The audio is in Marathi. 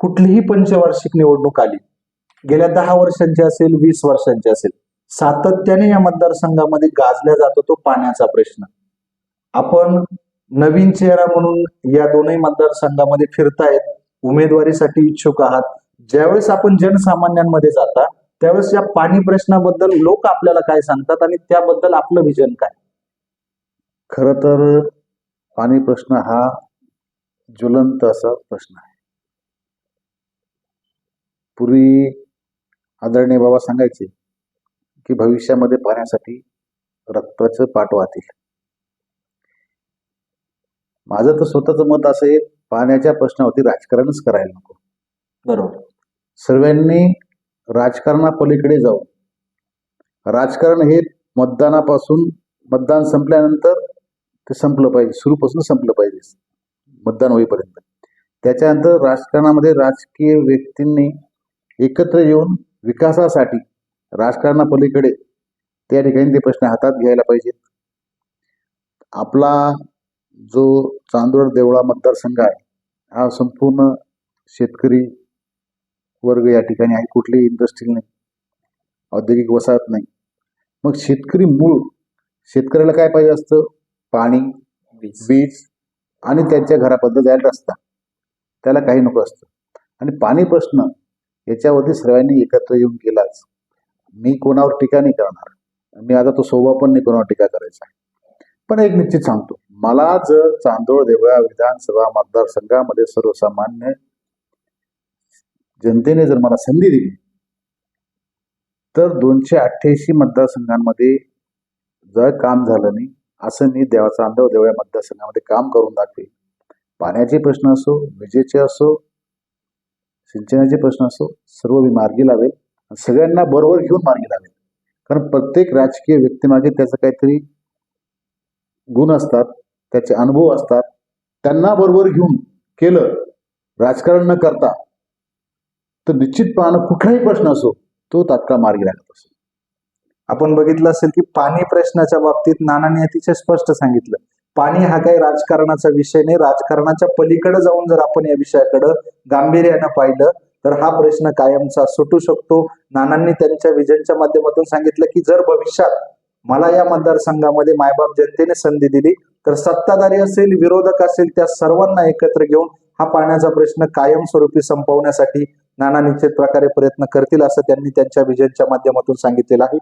कुठलीही पंचवार्षिक निवडणूक आली गेल्या दहा वर्षांची असेल वीस वर्षांची असेल सातत्याने या मतदारसंघामध्ये गाजल्या जातो तो पाण्याचा प्रश्न. आपण नवीन चेहरा म्हणून या दोनही मतदारसंघामध्ये फिरतायत उमेदवारीसाठी इच्छुक आहात. ज्यावेळेस आपण जनसामान्यांमध्ये जाता त्यावेळेस या पाणी प्रश्नाबद्दल लोक आपल्याला काय सांगतात आणि त्याबद्दल आपलं विजन काय? खर तर पाणी प्रश्न हा ज्वलंत असा प्रश्न आहे. पूर्वी आदरणीय बाबा सांगायचे की भविष्यामध्ये पाण्यासाठी रक्ताचं पाठ वाहतील. माझं तर स्वतःचं मत असं पाण्याच्या प्रश्नावरती राजकारणच करायला नको. बरोबर. सर्वांनी राजकारणापलीकडे जाऊन राजकारण हे मतदानापासून मतदान संपल्यानंतर ते संपलं पाहिजे सुरूपासून संपलं पाहिजे. मतदान होईपर्यंत. त्याच्यानंतर राजकारणामध्ये राजकीय व्यक्तींनी एकत्र येऊन विकासासाठी राजकारणापलीकडे त्या ठिकाणी ते प्रश्न हातात घ्यायला पाहिजेत. आपला जो चांदोड देवळा मतदारसंघ आहे हा संपूर्ण शेतकरी वर्ग या ठिकाणी आहे कुठलीही इंडस्ट्री नाही औद्योगिक वसाहत नाही. मग शेतकरी मूळ शेतकऱ्याला काय पाहिजे असतं? पाणी वीज आणि त्यांच्या घरापर्यंत जायला रस्ता. त्याला काही नको असतं. आणि पाणी प्रश्न याच्यावरती सर्वांनी एकत्र येऊन केलाच. मी कोणावर टीका नाही करणार. मी आता तो स्वभाव पण नाही कोणावर टीका करायचा. पण एक निश्चित सांगतो. मला जर चांदोळ देवळा विधानसभा मतदारसंघामध्ये सर्वसामान्य जनतेने जर मला संधी दिली तर दोनशे अठ्ठ्याऐंशी मतदारसंघांमध्ये जर काम झालं नाही असं मी देवाचा अंधव देवळ्या मतदारसंघामध्ये काम करून दाखवेल पाण्याचे प्रश्न असो विजेचे असो सिंचनाचे प्रश्न असो सर्व मी मार्गी लावेल आणि सगळ्यांना बरोबर घेऊन मार्गी लावेल. कारण प्रत्येक राजकीय व्यक्तीमागे त्याचं काहीतरी गुण असतात त्याचे अनुभव असतात. त्यांना बरोबर घेऊन केलं राजकारण न करता तर निश्चितपणानं कुठलाही प्रश्न असो तो तात्काळ मार्गी लागत असतो. आपण बघितलं असेल की पाणी प्रश्नाच्या बाबतीत नानाने अतिशय स्पष्ट सांगितलं. पाणी हा काही राजकारणाचा विषय नाही. राजकारणाच्या पलीकडे जाऊन जर आपण या विषयाकडे गांभीर्यानं पाहिलं तर हा प्रश्न कायमचा सुटू शकतो. नानांनी त्यांच्या विजनच्या माध्यमातून सांगितलं की जर भविष्यात मला या मतदारसंघामध्ये मायबाप जनतेने संधी दिली तर सत्ताधारी असेल विरोधक असेल त्या सर्वांना एकत्र घेऊन हा पाण्याचा प्रश्न कायमस्वरूपी संपवण्यासाठी नाना निश्चित प्रकारे प्रयत्न करतील असं त्यांनी त्यांच्या विजनच्या माध्यमातून सांगितलेलं आहे.